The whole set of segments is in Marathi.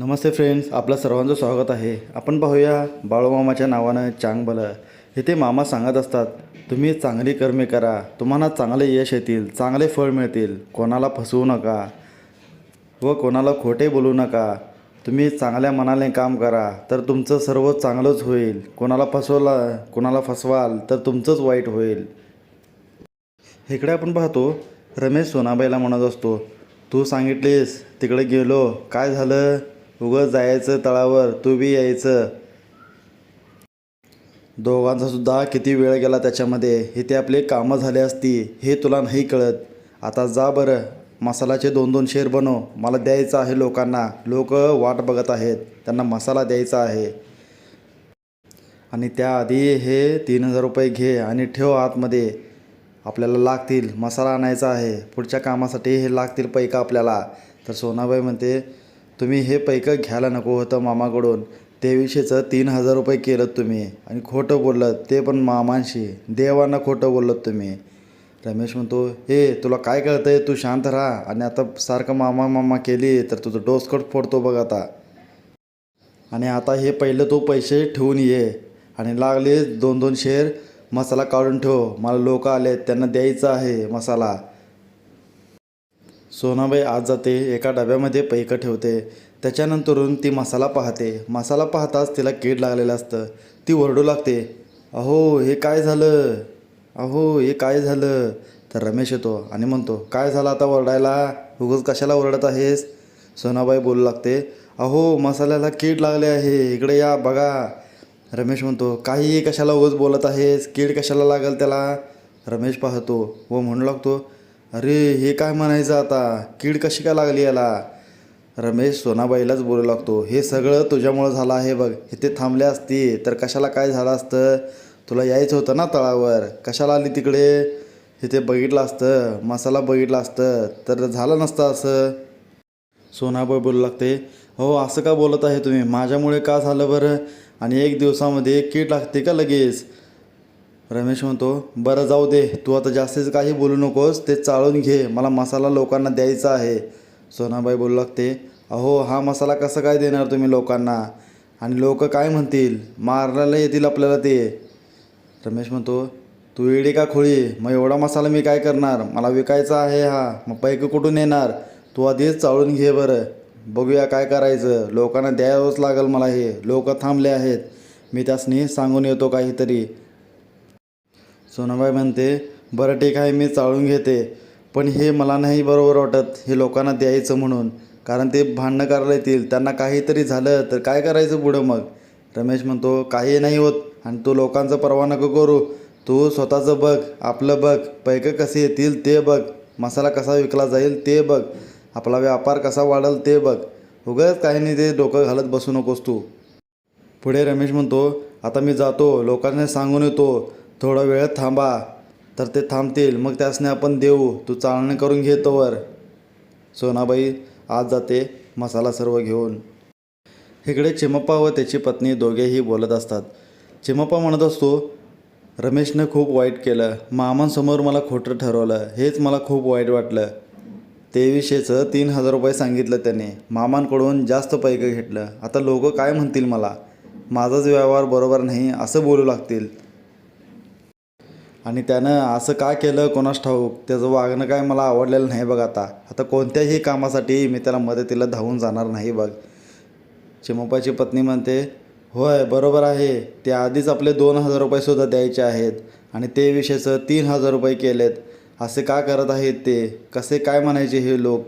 नमस्ते फ्रेंड्स आपलं सर्वांचं स्वागत आहे. आपण पाहूया बाळूमामाच्या नावानं चांगबलं. इथे मामा सांगत असतात तुम्ही चांगली कर्मे करा. तुम्हाला चांगले यश येतील चांगले फळ मिळतील. कोणाला फसवू नका व कोणाला खोटे बोलू नका. तुम्ही चांगल्या मनाने काम करा तर तुमचं सर्व चांगलंच होईल. कोणाला फसवला कोणाला फसवाल तर तुमचंच वाईट होईल. इकडे आपण पाहतो रमेश सोनाबाईला म्हणत असतो तू सांगितलीस तिकडे गेलो. काय झालं? उगं जायचं तळावर तू बी यायचं. दोघांचा सुद्धा किती वेळ गेला त्याच्यामध्ये. हे ते आपले कामं झाले असती हे तुला नाही कळत. आता जा बरं मसालाचे दोन दोन शेर बनव. मला द्यायचं आहे लोकांना. लोक वाट बघत आहेत. त्यांना मसाला द्यायचा आहे. आणि त्याआधी हे तीन हजार रुपये घे आणि ठेव आतमध्ये. आपल्याला लागतील. मसाला आणायचा आहे. पुढच्या कामासाठी हे लागतील पैका आपल्याला. तर सोनाबाई म्हणते तुम्ही हे पैकं घ्यायला नको होतं मामाकडून. तेविषयीचं तीन हजार रुपये केलं तुम्ही. आणि खोटं बोललं ते पण मामांशी. देवांना खोटं बोललं तुम्ही. रमेश म्हणतो हे तुला काय कळतं आहे तू शांत राहा. आणि आता सारखं मामा मामा केली तर तुझं डोसकट फोडतो बघ आता. आणि आता हे पहिलं तू पैसे ठेवून ये. आणि लागले दोन दोन शेर मसाला काढून ठेव. मला लोक आले त्यांना द्यायचं आहे मसाला. सोनाबाई आज जाते एका डब्यामध्ये पैकं ठेवते. त्याच्यानंतरून ती मसाला पाहते. मसाला पाहताच तिला कीड लागलेलं असतं. ती ओरडू लागते अहो हे काय झालं? अहो हे काय झालं? तर रमेश येतो आणि म्हणतो काय झालं आता ओरडायला? उगाच कशाला ओरडत आहेस? सोनाबाई बोलू लागते अहो मसाल्याला कीड लागले आहे. इकडे या बघा. रमेश म्हणतो काही कशाला उगाच बोलत आहेस? कीड कशाला लागेल त्याला? रमेश पाहतो व म्हणू लागतो अरे हे काय म्हणायचं आता? कीड कशी काय लागली याला? रमेश सोनाबाईलाच बोलू लागतो हे सगळं तुझ्यामुळं झालं आहे बघ इथे थांबले असती तर कशाला काय झालं असतं? तुला यायचं होतं ना तळावर? कशाला आली तिकडे? इथे बघितलं असतं मसाला बघितला असतं तर झालं नसतं असं. सोनाबाई बोलू लागते हो असं का बोलत आहे तुम्ही? माझ्यामुळे का झालं बरं? आणि एक दिवसामध्ये कीड लागते का लगेच? रमेश म्हणतो बरं जाऊ दे तू आता जास्तीच काही बोलू नकोस ते चाळून घे मला मसाला लोकांना द्यायचा आहे. सोनाबाई बोलू लागते अहो हा मसाला कसं काय देणार तुम्ही लोकांना? आणि लोक काय म्हणतील? मारायला येतील आपल्याला ते. रमेश म्हणतो तू येडी का खोळी? मग एवढा मसाला मी काय करणार? मला विकायचा आहे हा मग पैक कुठून येणार? तू आधीच चाळून घे बरं. बघूया काय करायचं. लोकांना द्यावंच लागेल मला हे. लोक थांबले आहेत. मी त्यासनी सांगून येतो काहीतरी. सोनाबाई म्हणते बरं ठीक आहे मी चाळून घेते. पण हे मला नाही बरोबर वाटत. हे लोकांना द्यायचं म्हणून. कारण ते भांडणं करायला येतील. त्यांना काहीतरी झालं तर काय करायचं पुढं मग? रमेश म्हणतो काही नाही होत. आणि तू लोकांचं परवा नको करू. तू स्वतःचं बघ आपलं बघ. पैकं कसे येतील ते बघ. मसाला कसा विकला जाईल ते बघ. आपला व्यापार कसा वाढेल ते बघ. उगाच काही नाही ते डोकं घालत बसू नकोस तू. पुढे रमेश म्हणतो आता मी जातो. लोकांना सांगून येतो. थोडा वेळ थांबा तर ते थांबतील. मग त्यासने आपण देऊ. तू चालणं करून घे तोवर. सोनाबाई आज जाते मसाला सर्व घेऊन. इकडे चिमप्पा व त्याची पत्नी दोघेही बोलत असतात. चिमप्पा म्हणत असतो रमेशनं खूप वाईट केलं. मामांसमोर मला खोटं ठरवलं. हेच मला खूप वाईट वाटलं. तेविषयीचं तीन हजार रुपये सांगितलं त्याने. मामांकडून जास्त पैकं घेतलं. आता लोक काय म्हणतील मला? माझाच व्यवहार बरोबर नाही. असं बोलू लागतील. आणि त्यानं असं का केलं कोणास ठाऊक? त्याचं वागणं काय मला आवडलेलं नाही बघ आता. आता कोणत्याही कामासाठी मी त्याला मदतीला धावून जाणार नाही बघ. चिमप्पाची पत्नी म्हणते होय बरोबर आहे. ते आधीच आपले दोन हजार रुपयेसुद्धा द्यायचे आहेत आणि ते विषयचं तीन हजार रुपये केलेत. असे का करत आहेत ते? कसे काय म्हणायचे हे लोक?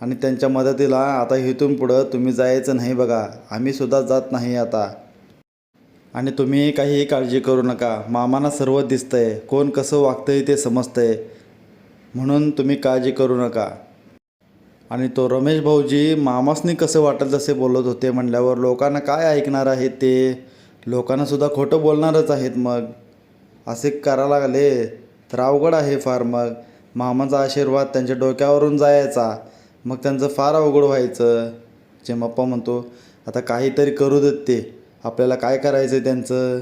आणि त्यांच्या मदतीला आता इथून पुढं तुम्ही जायचं नाही बघा. आम्हीसुद्धा जात नाही आता. आणि तुम्ही काहीही काळजी करू नका. मामांना सर्व दिसतंय. कोण कसं वागतंय ते समजतंय. म्हणून तुम्ही काळजी करू नका. आणि तो रमेश भाऊजी मामासनी कसं वाटेल तसे बोलत होते म्हणल्यावर लोकांना काय ऐकणार आहेत ते? लोकांनासुद्धा खोटं बोलणारच आहेत मग. असे करायला लागले तर अवघड आहे फार मग. मामाचा आशीर्वाद त्यांच्या डोक्यावरून जायचा. मग त्यांचं फार अवघड व्हायचं. जे मप्पा म्हणतो आता काहीतरी करू देत ते. आपल्याला काय करायचं आहे त्यांचं?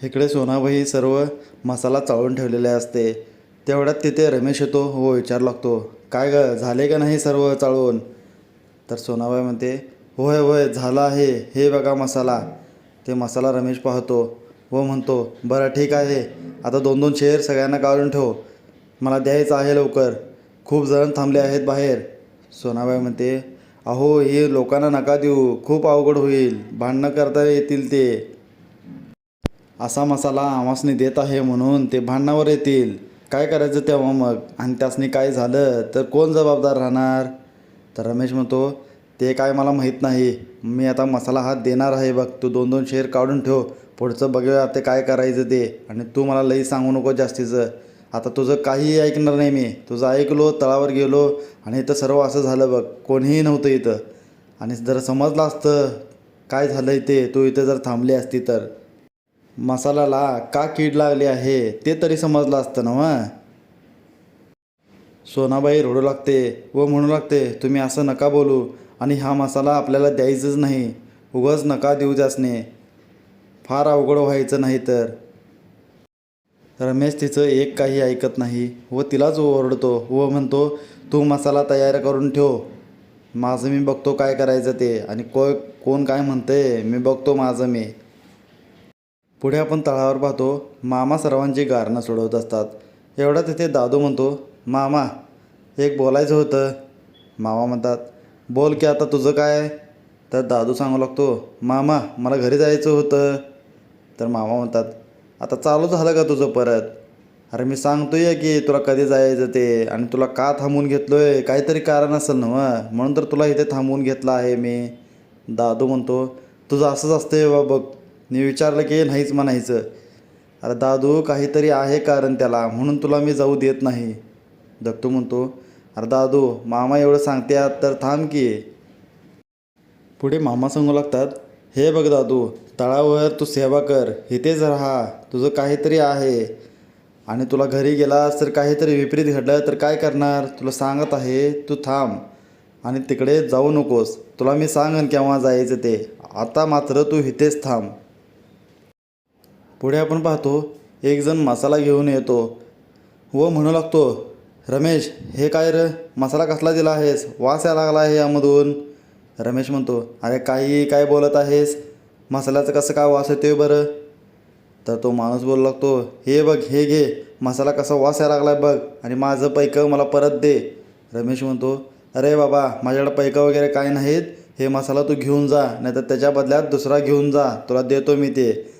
इकडे सोनाबाई सर्व मसाला चाळून ठेवलेले असते. तेवढ्यात तिथे रमेश येतो हो विचार लागतो काय ग झाले का नाही सर्व चाळून? तर सोनाबाई म्हणते होय होय झाला आहे हे बघा मसाला. ते मसाला रमेश पाहतो व म्हणतो बरं ठीक आहे आता दोन दोन शेअर सगळ्यांना काढून ठेव मला द्यायचं आहे लवकर खूप जण थांबले आहेत बाहेर. सोनाबाई म्हणते अहो हे लोकांना नका देऊ. खूप अवघड होईल. भांडणं करता येतील ते. असा मसाला आमासनी देत आहे म्हणून ते भांडणावर येतील. काय करायचं तेव्हा मग? आणि त्यासनी काय झालं तर कोण जबाबदार राहणार? तर रमेश म्हणतो ते काय मला माहीत नाही. मी आता मसाला हात देणार आहे बघ. तू दोन दोन शेअर काढून ठेव. पुढचं बघूया ते काय करायचं ते. आणि तू मला लई सांगू नको जास्तीचं. आता तुझं काहीही ऐकणार नाही मी. तुझं ऐकलो तळावर गेलो आणि इथं सर्व असं झालं बघ. कोणीही नव्हतं इथं. आणि जर समजलं असतं काय झालं इथे तू इथं जर थांबली असती तर. मसाल्याला का कीड लागली आहे ते तरी समजलं असतं ना मग सोनाबाई रडू लागते व म्हणू लागते तुम्ही असं नका बोलू. आणि हा मसाला आपल्याला द्यायचंच नाही. उगाच नका देऊ त्यासने. फार अवघड व्हायचं नाही तर. रमेश तिचं एक काही ऐकत नाही व तिलाच ओरडतो व म्हणतो तू मसाला तयार करून ठेव. माझं मी बघतो काय करायचं ते आणि को कोण काय म्हणतंय मी बघतो माझं मी. पुढे आपण तळावर पाहतो मामा सर्वांची गारणं सोडवत असतात. एवढा तिथे दादू म्हणतो मामा एक बोलायचं होतं. मामा म्हणतात बोल की आता तुझं काय? तर दादू सांगू लागतो मामा मला घरी जायचं होतं. तर मामा म्हणतात आता चालू झालं का तुझं परत? अरे मी सांगतोय की तुला कधी जायचं ते आणि तुला का थांबवून आहे काहीतरी कारण असेल ना म्हणून तर तुला इथे थांबवून घेतलं आहे मी. दादू म्हणतो तुझं असंच असतंय बा बघ. मी विचारलं की नाहीच म्हणायचं. अरे दादू काहीतरी आहे कारण त्याला म्हणून तुला मी जाऊ देत नाही. दत्तू म्हणतो अरे दादू मामा एवढं सांगते तर थांब की. पुढे मामा सांगू लागतात हे बघ दादू तळावर तू सेवा कर. इथेच राहा. तुझं काहीतरी आहे. आणि तुला घरी गेलास तर काहीतरी विपरीत घडलं तर काय करणार? तुला सांगत आहे तू थांब. आणि तिकडे जाऊ नकोस. तुला मी सांगन केव्हा जायचं ते. आता मात्र तू इथेच थांब. पुढे आपण पाहतो एक जण मसाला घेऊन येतो. व म्हणू लागतो रमेश हे काय र? मसाला कसला दिला आहेस? वास यायला लागला आहे यामधून. रमेश म्हणतो अरे काही काय बोलत आहेस? मसाल्याचं कसं काय वास येतोय बरं? तर तो माणूस बोलू लागतो हे बघ हे घे. मसाला कसा वास यायला लागलाय बघ. आणि माझं पैकं मला परत दे. रमेश म्हणतो अरे बाबा माझ्याकडे पैकं वगैरे काय नाहीत. हे मसाला तू घेऊन जा. नाहीतर त्याच्या बदल्यात दुसरा घेऊन जा. तुला देतो मी ते.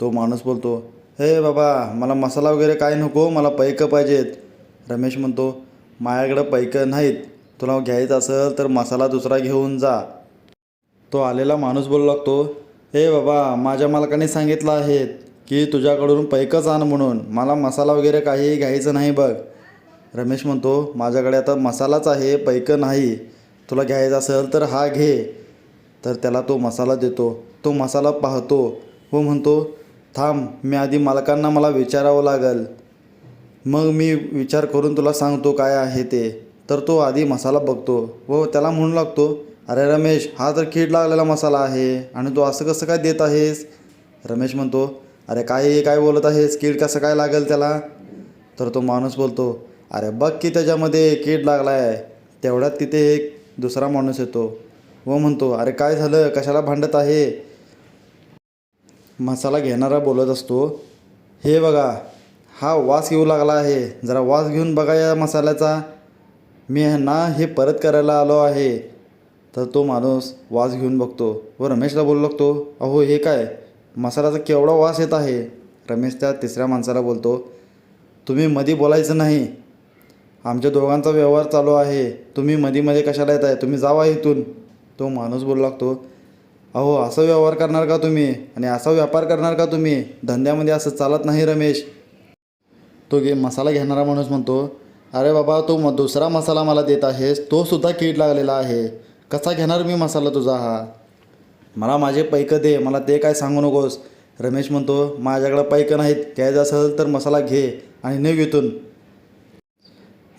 तो माणूस बोलतो हे बाबा मला मसाला वगैरे काय नको. मला पैकं पाहिजेत. रमेश म्हणतो माझ्याकडं पैकं नाहीत. तुला घ्यायचं असेल तर मसाला दुसरा घेऊन जा. तो आलेला माणूस बोलू लागतो हे बाबा माझ्या मालकाने सांगितलं आहे की तुझ्याकडून पैकच आण म्हणून. मला मसाला वगैरे काही घ्यायचं नाही बघ. रमेश म्हणतो माझ्याकडे आता मसालाच आहे पैकं नाही. तुला घ्यायचं असेल तर हा घे. तर त्याला तो मसाला देतो. तो मसाला पाहतो. व म्हणतो थांब मी आधी मालकांना मला विचारावं लागेल. मग मी विचार करून तुला सांगतो काय आहे ते. तर तो आधी मसाला बघतो व त्याला म्हणू लागतो अरे रमेश हा तर कीड लागलेला मसाला आहे आणि तू असं कसं काय देत आहेस? रमेश म्हणतो अरे काय काय बोलत आहेस? कीड कसं काय लागेल त्याला? तर तो माणूस बोलतो अरे बघ की त्याच्यामध्ये कीड लागला आहे तेवढ्यात तिथे एक दुसरा माणूस येतो व म्हणतो अरे काय झालं? कशाला भांडत आहे? मसाला घेणारा बोलत असतो हे बघा हा वास येऊ लागला आहे. जरा वास घेऊन बघा या मसाल्याचा. मी ना हे परत करायला आलो आहे. तर तो माणूस वास घेऊन बघतो. व रमेशला बोलू लागतो अहो हे काय? मसाल्याचा केवढा वास येत आहे? रमेश त्या तिसऱ्या माणसाला बोलतो तुम्ही मधी बोलायचं नाही. आमच्या दोघांचा व्यवहार चालू आहे. तुम्ही मध्येमध्ये कशाला येत आहे तुम्ही जावा इथून. तो माणूस बोलू लागतो अहो असा व्यवहार करणार का तुम्ही? आणि असा व्यापार करणार का तुम्ही? धंद्यामध्ये असं चालत नाही रमेश. तो गे मसाला घेणारा माणूस म्हणतो अरे बाबा तो म दुसरा मसाला मला देत आहेस तो सुद्धा कीड लागलेला आहे. कसा घेणार मी मसाला तुझा हा? मला माझे पैकं दे मला ते काय सांगू नकोस. रमेश म्हणतो माझ्याकडं पैकं नाहीत घ्यायचं असेल तर मसाला घे आणि निघ इथून.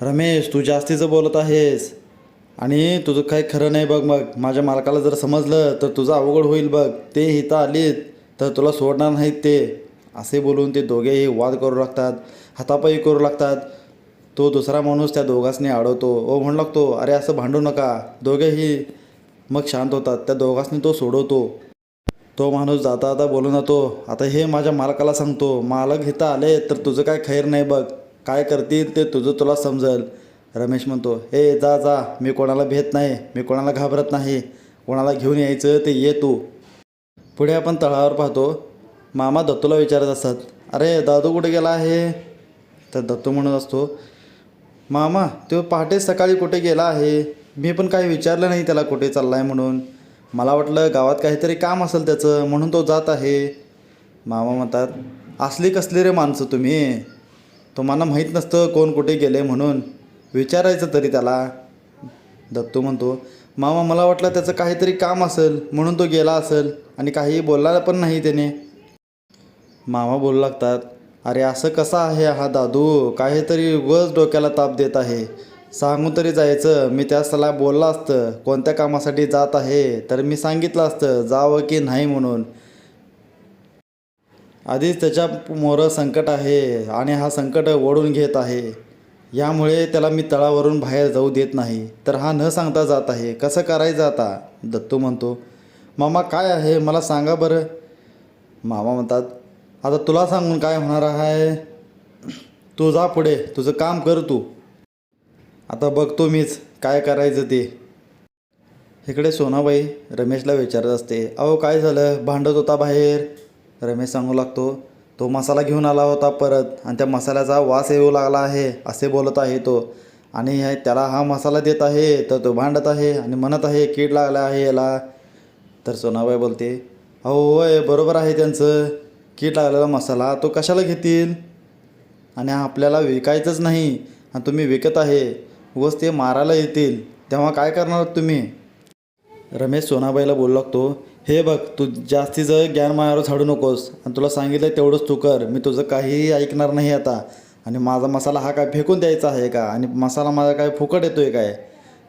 रमेश तू जास्तीचं बोलत आहेस आणि तुझं काही खरं नाही बघ मग. माझ्या मालकाला जर समजलं तर तुझं अवघड होईल बघ. ते इथं आलीत तर तुला सोडणार नाहीत ते. असे बोलून ते दोघेही वाद करू लागतात हातापायी करू लागतात. तो दुसरा माणूस त्या दोघांनी अडवतो ओ म्हणू लागतो अरे असं भांडू नका. दोघेही मग शांत होतात. त्या दोघांनी तो सोडवतो. तो माणूस जाता जाता बोलून जातो आता हे माझ्या मालकाला सांगतो. मालक इथं आले तर तुझं काय खैर नाही बघ. काय करतील ते तुझं तुला समजल. रमेश म्हणतो हे जा जा. मी कोणाला भेट नाही. मी कोणाला घाबरत नाही. कोणाला घेऊन यायचं ते ये तू. पुढे आपण तळावर पाहतो मामा दत्तूला विचारत असतात अरे दादू कुठे गेला आहे? तर दत्तू म्हणत असतो मामा तो पहाटे सकाळी कुठे गेला आहे? मी पण काही विचारलं नाही त्याला कुठे चालला आहे म्हणून. मला वाटलं गावात काहीतरी काम असेल त्याचं म्हणून तो जात आहे. मामा म्हणतात असली कसली रे माणसं तुम्ही? तुम्हाला माहीत नसतं कोण कुठे गेले म्हणून. विचारायचं तरी त्याला. दत्तू म्हणतो मामा मला वाटलं त्याचं काहीतरी काम असेल म्हणून तो गेला असेल आणि काही बोलला पण नाही त्याने. मामा बोलू लागतात अरे असं कसा आहे हा दादू? काहीतरी उगच डोक्याला ताप देत आहे. सांगून तरी जायचं मी त्या सला बोललं असतं कोणत्या कामासाठी जात आहे तर मी सांगितलं असतं जावं की नाही म्हणून. आधीच त्याच्या मोरं संकट आहे आणि हा संकट ओढून घेत आहे. यामुळे त्याला मी तळावरून बाहेर जाऊ देत नाही. तर हा न सांगता जात आहे. कसं करायचं आता? दत्तू म्हणतो. मामा काय आहे? मला सांगा बरं. मामा म्हणतात आता तुला सांगून काय होणार आहे? तू जा पुढे. तुझं काम कर तू. आता बघतो मीच काय करायचं ते. इकडे सोनाबाई रमेशला विचारत असते अहो काय झालं? भांडत होता बाहेर? रमेश सांगू लागतो तो मसाला घेऊन आला होता परत आणि त्या मसाल्याचा वास येऊ लागला आहे असे बोलत आहे तो. आणि त्याला हा मसाला देत आहे तर तो भांडत आहे आणि म्हणत आहे कीड लागला आहे याला. तर सोनाबाई बोलते अहो होय बरोबर आहे त्यांचं. कीट लागलेला मसाला तो कशाला घेतील? आणि हा आपल्याला विकायचंच नाही आणि तुम्ही विकत आहे उगाच ते मारायला येतील तेव्हा काय करणार तुम्ही? रमेश सोनाबाईला बोलू लागतो हे बघ तू जास्तीचं ज्ञान मायावर झाडू नकोस आणि तुला सांगितलं तेवढंच तू कर मी तुझं काहीही ऐकणार नाही आता. आणि माझा मसाला हा काय फेकून द्यायचा आहे का? आणि मसाला माझा काय फुकट येतो आहे काय?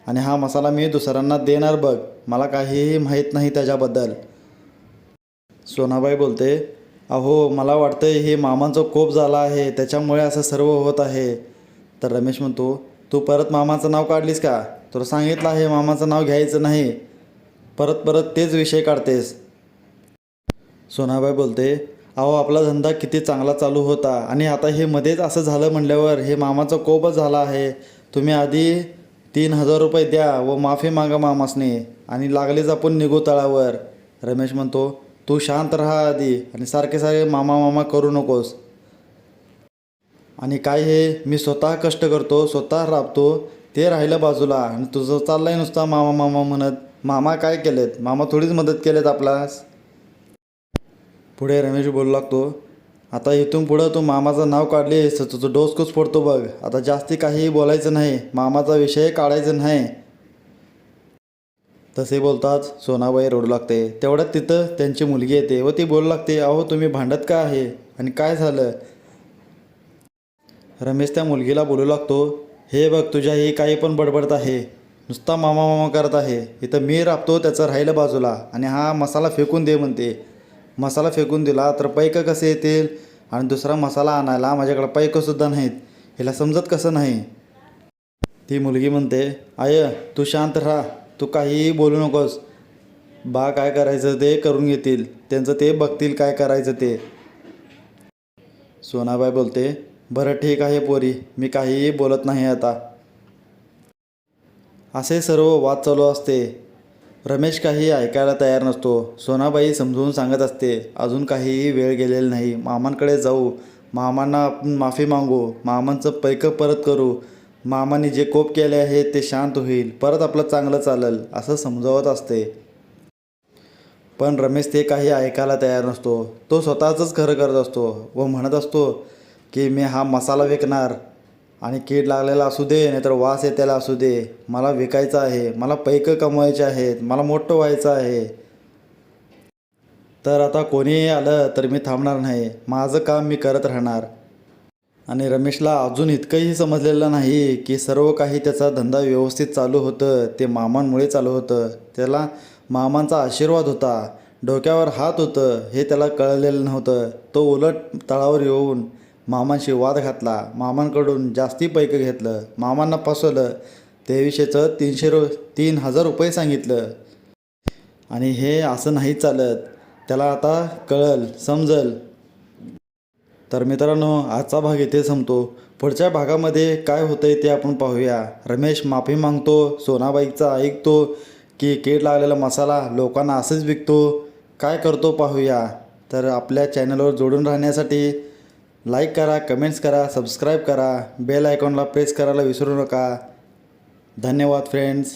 आणि हा मसाला मी दुसऱ्यांना देणार बघ मला काहीही माहीत नाही त्याच्याबद्दल. सोनाबाई बोलते अहो मला वाटतं हे मामांचा कोप झाला आहे त्याच्यामुळे असं सर्व होत आहे. तर रमेश म्हणतो तू परत मामाचं नाव काढलीस का? तुला सांगितलं आहे मामाचं नाव घ्यायचं नाही. परत परत तेच विषय काढतेस. सोनाबाई बोलते अहो आपला धंदा किती चांगला चालू होता आणि आता हे मध्येच असं झालं म्हणल्यावर हे मामाचा कोपच झाला आहे. तुम्ही आधी तीन हजार रुपये द्या व माफी मागा मामासने आणि लागलेच आपण निघू तळावर. रमेश म्हणतो तू शांत राहा आधी आणि सारखे सारखे मामा मामा करू नकोस. आणि काय हे? मी स्वतः कष्ट करतो स्वतः राबतो ते राहिलं बाजूला आणि तुझं चाललंय नुसता मामा मामा म्हणत. मामा काय केलेत? मामा थोडीच मदत केलेत आपलास पुढे रमेश बोलू लागतो आता इथून पुढं तू मामाचं नाव काढलीस तर तुझं डोसकूच फोडतो बघ. आता जास्ती काही बोलायचं नाही मामाचा विषय काढायचं नाही. तसे बोलताच सोनाबाई रडू लागते. तेवढ्यात तिथं त्यांची मुलगी येते व ती बोलू लागते अहो तुम्ही भांडत का आहे? आणि काय झालं? रमेश त्या मुलगीला बोलू लागतो हे बघ तुझ्या ही काही पण बडबडत आहे. नुसता मामा मामा करत आहे. इथं मी राबतो त्याचं राहिलं बाजूला. आणि हा मसाला फेकून दे म्हणते. मसाला फेकून दिला तर पैक कसे येतील? आणि दुसरा मसाला आणायला माझ्याकडे पैकसुद्धा नाहीत. हिला समजत कसं नाही? ती मुलगी म्हणते आय तू शांत राहा. तू काहीही बोलू नकोस. बा काय करायचं ते करून घेतील. त्यांचं ते बघतील काय करायचं ते. सोनाबाई बोलते बरं ठीक आहे पोरी मी काहीही बोलत नाही आता. असे सर्व वाद चालू असते. रमेश काही ऐकायला तयार नसतो. सोनाबाई समजून सांगत असते अजून काहीही वेळ गेलेला नाही. मामांकडे जाऊ. मामांना आपण माफी मागू. मामांचं पैकं परत करू. मामाने जे कोप केले आहे ते शांत होईल परत आपलं चांगलं चालेल असं समजावत असते. पण रमेश ते काही ऐकायला तयार नसतो. तो स्वतःचंच खरं करत असतो व म्हणत असतो की मी हा मसाला विकणार आणि कीड लागलेला असू दे नाहीतर वास येतेला असू दे. मला विकायचं आहे मला पैकं कमवायचे आहेत मला मोठं व्हायचं आहे. तर आता कोणीही आलं तर मी थांबणार नाही. माझं काम मी करत राहणार. आणि रमेशला अजून इतकंही समजलेलं नाही की सर्व काही त्याचा धंदा व्यवस्थित चालू होतं ते मामांमुळे चालू होतं. त्याला मामांचा आशीर्वाद होता. डोक्यावर हात होतं हे त्याला कळलेलं नव्हतं. तो उलट तळावर येऊन मामांशी वाद घातला. मामांकडून जास्ती पैकं घेतलं. मामांना फसवलं. त्याविषयीचं तीनशे रु तीन हजार रुपये सांगितलं. आणि हे असं नाही चालत. त्याला आता कळल समजल. तर मित्रांनो आजचा भाग इथे संपतो. पुढच्या भागामध्ये काय होतंय ते आपण पाहूया. रमेश माफी मागतो. सोनाबाईचा ऐकतो की कीड लागलेला मसाला लोकांना असंच विकतो. काय करतो पाहूया. तर आपल्या चॅनलवर जोडून राहण्यासाठी लाईक करा कमेंट्स करा सबस्क्राईब करा. बेल आयकॉनला प्रेस करायला विसरू नका. धन्यवाद फ्रेंड्स.